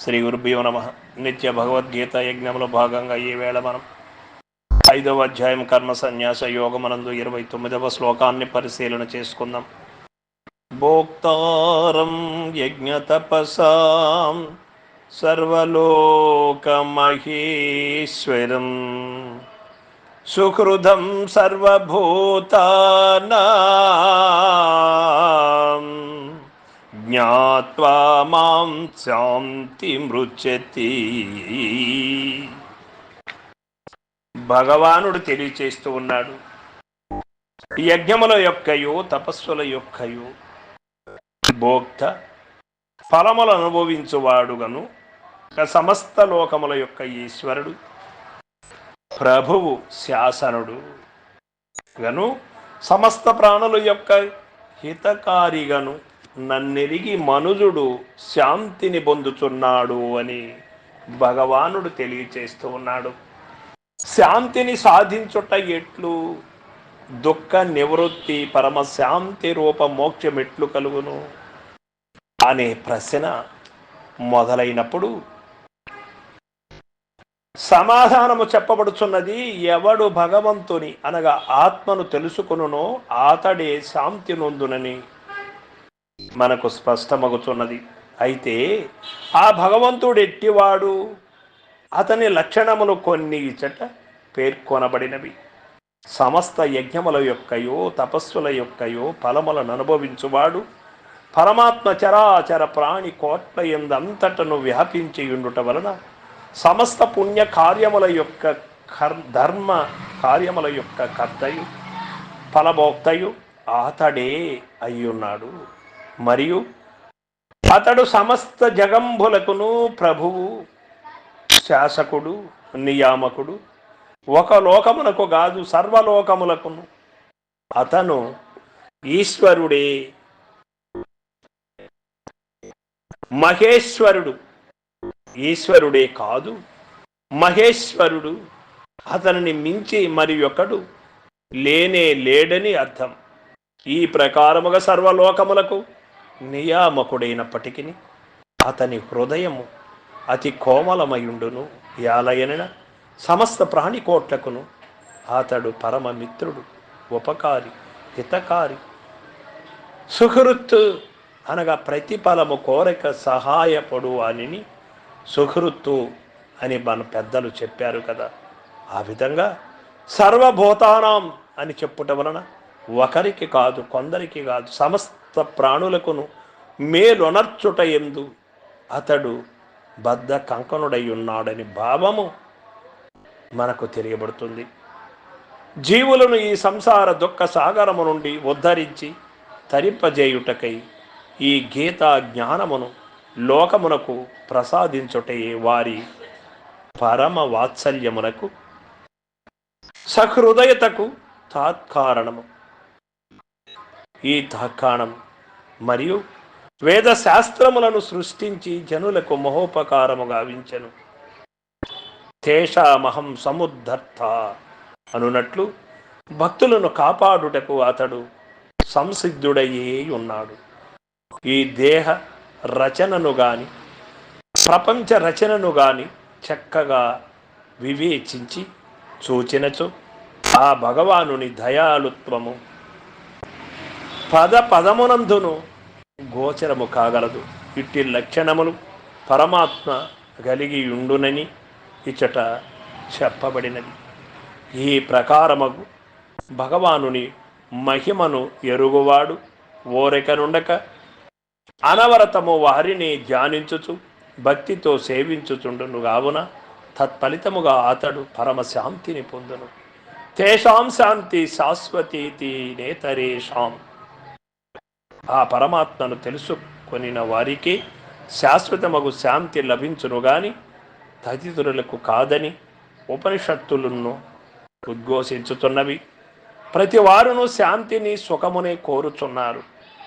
శ్రీ గురుభ్యో నమ. నిత్య భగవద్గీత యజ్ఞంలో భాగంగా ఈ వేళ మనం ఐదవ అధ్యాయం కర్మ సన్యాస యోగమనందు ఇరవై తొమ్మిదవ శ్లోకాన్ని పరిశీలన చేసుకుందాం. భోక్తారం యజ్ఞ తపసాం సర్వలోకమహేశ్వరం సుహృదం సర్వభూతానా జ్ఞాత్వా మాం శాంతి మృచ్చతి భగవానుడు తెలియచేస్తూ ఉన్నాడు యజ్ఞముల యొక్కయో తపస్సుల యొక్కయో భోక్త ఫలములు అనుభవించువాడుగను సమస్త లోకముల యొక్క ఈశ్వరుడు ప్రభువు శాసనుడు గను సమస్త ప్రాణుల యొక్క హితకారిగను నన్నెరిగి మనుజుడు శాంతిని పొందుచున్నాడు అని భగవానుడు తెలియచేస్తూ ఉన్నాడు. శాంతిని సాధించుట ఎట్లు? దుఃఖ నివృత్తి పరమశాంతి రూప మోక్షం ఎట్లు కలుగును? అనే ప్రశ్న మొదలైనప్పుడు సమాధానము చెప్పబడుచున్నది ఎవడు భగవంతుని అనగా ఆత్మను తెలుసుకునునో అతడే శాంతి నొందునని. మనకు స్పష్టమగుచున్నది అయితే ఆ భగవంతుడు ఎట్టివాడు అతని లక్షణములు కొన్ని ఇచ్చట పేర్కొనబడినవి. సమస్త యజ్ఞముల యొక్కయో తపస్సుల యొక్కయో ఫలములను అనుభవించువాడు. పరమాత్మ చరాచర ప్రాణి కోట్ల ఎందంతటను వ్యాపించి ఉండుట వలన సమస్త పుణ్య కార్యముల యొక్క కర్ ధర్మ కార్యముల యొక్క కర్తయు ఫలభోక్తయు అతడే అయ్యున్నాడు. మరియు అతడు సమస్త జగంబులకును ప్రభువు శాసకుడు నియామకుడు ఒక లోకమునకు కాదు సర్వలోకములకును. అతను ఈశ్వరుడే. మహేశ్వరుడు ఈశ్వరుడే కాదు మహేశ్వరుడు అతనిని మించి మరి ఒకడు లేనే లేడని అర్థం. ఈ ప్రకారముగా సర్వలోకములకు నియామకుడైనప్పటికీ అతని హృదయము అతి కోమలమయుండును. యాలయన సమస్త ప్రాణికోట్లకును అతడు పరమమిత్రుడు ఉపకారి హితకారి. సుహృత్ అనగా ప్రతిఫలము కోరిక సహాయపడు అనిని సుహృత్తు అని మన పెద్దలు చెప్పారు కదా. ఆ విధంగా సర్వభూతానాం అని చెప్పుట వలన ఒకరికి కాదు కొందరికి కాదు సమస్త ప్రాణులకును మేలొనర్చుట ఎందు అతడు బద్ధ కంకణుడై ఉన్నాడని భావము మనకు తెలియబడుతుంది. జీవులను ఈ సంసార దుఃఖ సాగరము నుండి ఉద్ధరించి తరింపజేయుటకై ఈ గీతా జ్ఞానమును లోకమునకు ప్రసాదించుటే వారి పరమ వాత్సల్యమునకు సహృదయతకు తాత్కారణము. ఈ తాత్కారణం మరియు వేద శాస్త్రములను సృష్టించి జనులకు మహోపకారము గావించను. తేషామహం సముద్ధర్త అనునట్లు భక్తులను కాపాడుటకు అతడు సంసిద్ధుడయ్యే ఉన్నాడు ఈ దేహ రచనను గాని ప్రపంచ రచనను గాని చక్కగా వివేచించి సూచినచు ఆ భగవానుని దయాలుత్వము పద పదమునందును గోచరము కాగలదు. ఇట్టి లక్షణములు పరమాత్మ కలిగి ఉండునని ఇచ్చట చెప్పబడినది. ఈ ప్రకారము భగవానుని మహిమను ఎరుగువాడు ఓరెకనుండక అనవరతము వారిని ధ్యానించుచు భక్తితో సేవించుచుండును కావున తత్ఫలితముగా అతడు పరమశాంతిని పొందును. తేషాం శాంతి శాశ్వతీతి నేతరేషాం. ఆ పరమాత్మను తెలుసుకొనిన వారికి శాశ్వతమగు శాంతి లభించును గాని తదితరులకు కాదని ఉపనిషత్తులను ఉద్ఘోషించుతున్నవి. ప్రతి వారును శాంతిని సుఖమునే కోరుచున్నారు.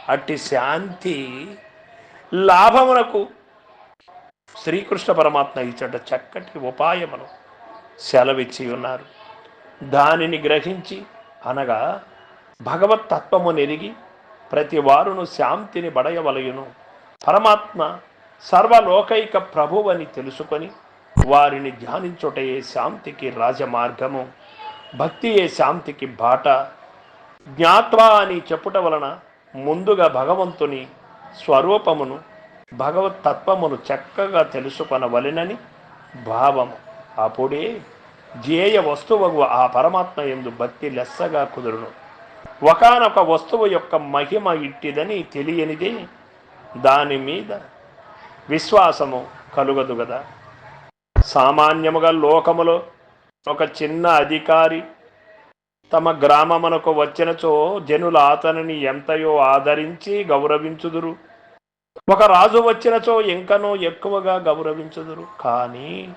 అట్టి శాంతి లాభమునకు శ్రీకృష్ణ పరమాత్మ ఇచ్చట చక్కటి ఉపాయమును సెలవిచ్చి ఉన్నారు. దానిని గ్రహించి అనగా భగవత్ తత్వము ప్రతి వారును శాంతిని బడయవలయును పరమాత్మ సర్వలోకైక ప్రభువని తెలుసుకొని వారిని ధ్యానించుటయే శాంతికి రాజమార్గము. భక్తియే శాంతికి బాట. జ్ఞాత్వా అని చెప్పుట వలన ముందుగా భగవంతుని స్వరూపమును భగవత్ తత్వమును చక్కగా తెలుసుకొనవలెనని భావము. అప్పుడే ధ్యేయ వస్తువు ఆ పరమాత్మ ఎందు భక్తి లెస్సగా కుదురును. ఒకనొక వస్తువు యొక్క మహిమ ఇట్టిదని తెలియనిదే దాని మీద విశ్వాసము కలుగదు కదా సామాన్యముగా లోకములో ఒక చిన్న అధికారి తమ గ్రామమునకు వచ్చినచో జనులు అతనిని ఎంతయో ఆదరించి గౌరవించుదురు. ఒక రాజు వచ్చినచో ఇంకనో ఎక్కువగా గౌరవించుదురు. కానీ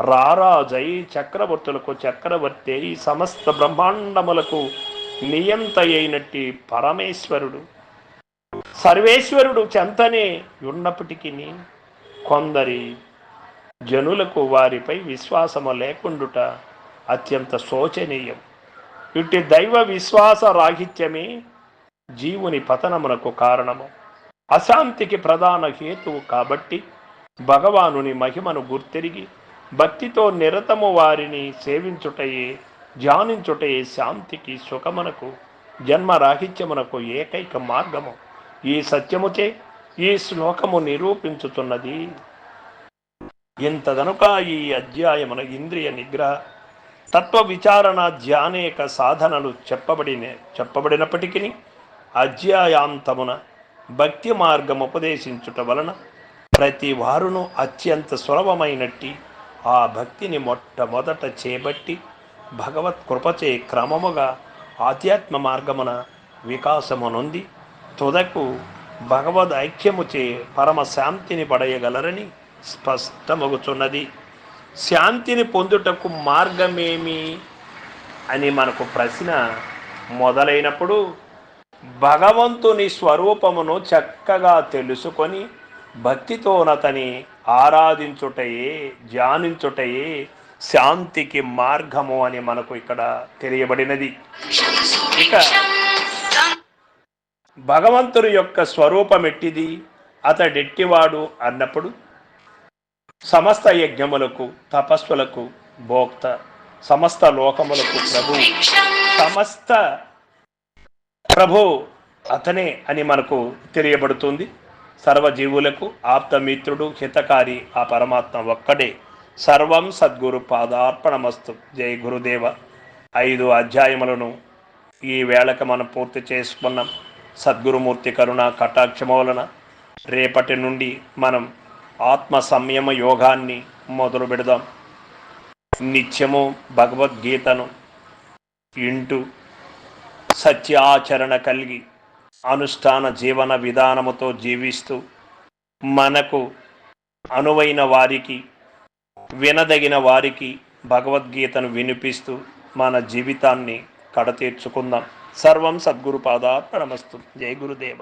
రారాజై చక్రవర్తులకు చక్రవర్తి సమస్త బ్రహ్మాండములకు నియంత అయినట్టి పరమేశ్వరుడు. సర్వేశ్వరుడు చెంతనే ఉన్నప్పటికీ కొందరి జనులకు వారిపై విశ్వాసము లేకుండుట అత్యంత శోచనీయం. ఇట్టి దైవ విశ్వాస రాహిత్యమే జీవుని పతనమునకు కారణము. అశాంతికి ప్రధాన హేతువు కాబట్టి భగవానుని మహిమను గుర్తిరిగి భక్తితో నిరతము వారిని సేవించుటయే ధ్యానించుటే శాంతికి సుఖమునకు జన్మరాహిత్యమునకు ఏకైక మార్గము. ఈ సత్యముచే ఈ శ్లోకము నిరూపించుతున్నది. ఇంతదనుక ఈ అధ్యాయమున ఇంద్రియ నిగ్రహ తత్వ విచారణ ధ్యానేక సాధనలు చెప్పబడిన చెప్పబడినప్పటికీ అధ్యాయాంతమున భక్తి మార్గం ఉపదేశించుట వలన ప్రతి వారును అత్యంత సులభమైనట్టి ఆ భక్తిని మొట్టమొదట చేపట్టి భగవత్ కృపచే క్రమముగా ఆధ్యాత్మ మార్గమున వికాసమునొంది. తుదకు భగవద్ ఐక్యముచే పరమ శాంతిని పడయగలరని స్పష్టమగుచున్నది. శాంతిని పొందుటకు మార్గమేమి అని మనకు ప్రశ్న మొదలైనప్పుడు భగవంతుని స్వరూపమును చక్కగా తెలుసుకొని భక్తితోనతని ఆరాధించుటయే ధ్యానించుటయే శాంతికి మార్గము అని మనకు ఇక్కడ తెలియబడినది. ఇక భగవంతుని యొక్క స్వరూపం ఎట్టిది అతడెట్టివాడు అన్నప్పుడు సమస్త యజ్ఞములకు తపస్సులకు భోక్త సమస్త లోకములకు ప్రభు సమస్త ప్రభు అతనే అని మనకు తెలియబడుతుంది. సర్వజీవులకు ఆప్తమిత్రుడు హితకారి ఆ పరమాత్మ ఒక్కడే. సర్వం సద్గురు పాదార్పణమస్తు జై గురుదేవ. ఐదు అధ్యాయములను ఈ వేళకు మనం పూర్తి చేసుకున్నాం. సద్గురుమూర్తి కరుణ కటాక్షము వలన రేపటి నుండి మనం ఆత్మ సంయమ యోగాన్ని మొదలు పెడదాం. నిత్యము భగవద్గీతను ఇంటూ సత్యాచరణ కలిగి అనుష్ఠాన జీవన విధానముతో జీవిస్తూ మనకు అనువైన వారికి వినదగిన వారికి భగవద్గీతను వినిపిస్తూ మన జీవితాన్ని కడతీర్చుకుందాం. సర్వం సద్గురు పాదార్పణమస్తు. జై గురుదేవ.